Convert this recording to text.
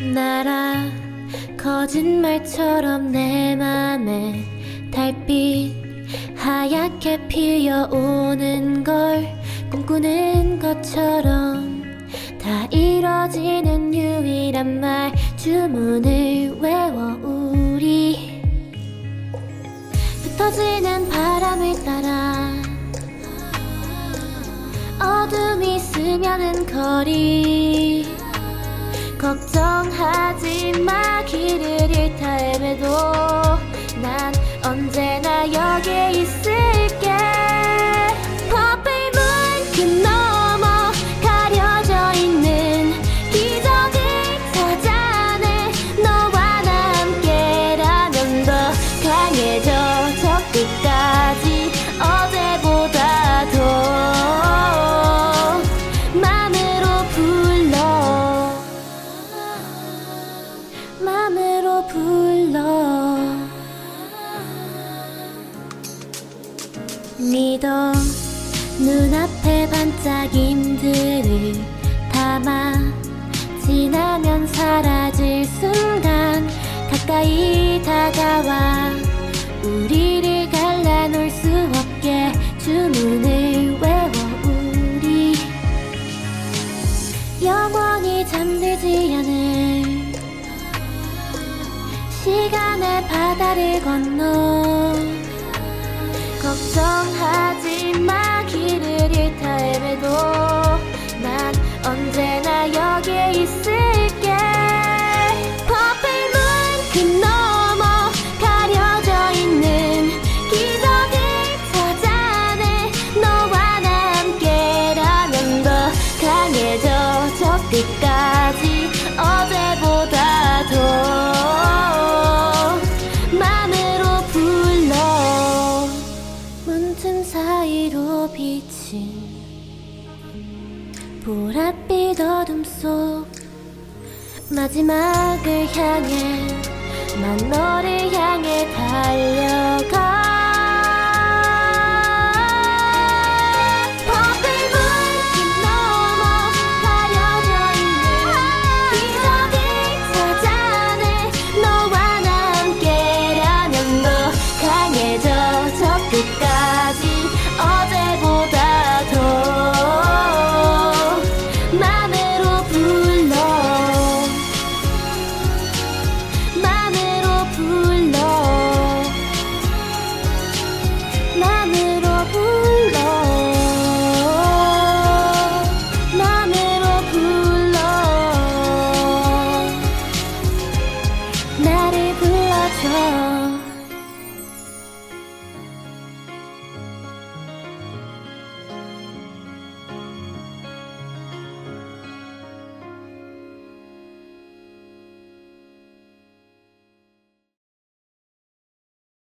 날아 거짓말처럼 내 맘에 달빛 하얗게 피어오는 걸 꿈꾸는 것처럼 다 이뤄지는 유일한 말 주문을 외워 우리 흩어지는 바람을 따라 어둠이 스며든 거리 걱정하지 마. 길을 잃다 헤매도 난 언제나 여기에 있을게. 그 너머 가려져 있는 기적을 찾아내 너와 나 함께라면 더 강해져 믿어 눈앞에 반짝임들을 담아 지나면 사라질 순간 가까이 다가와 우리를 갈라놓을 수 없게 주문을 외워 우리. 영원히 잠들지 않을 시간의 바다를 건너 걱정하 저 끝까지 어제보다 더 맘으로 불러. 문틈 사이로 비친 보랏빛 어둠 속 마지막을 향해 난 너를 향해 달려가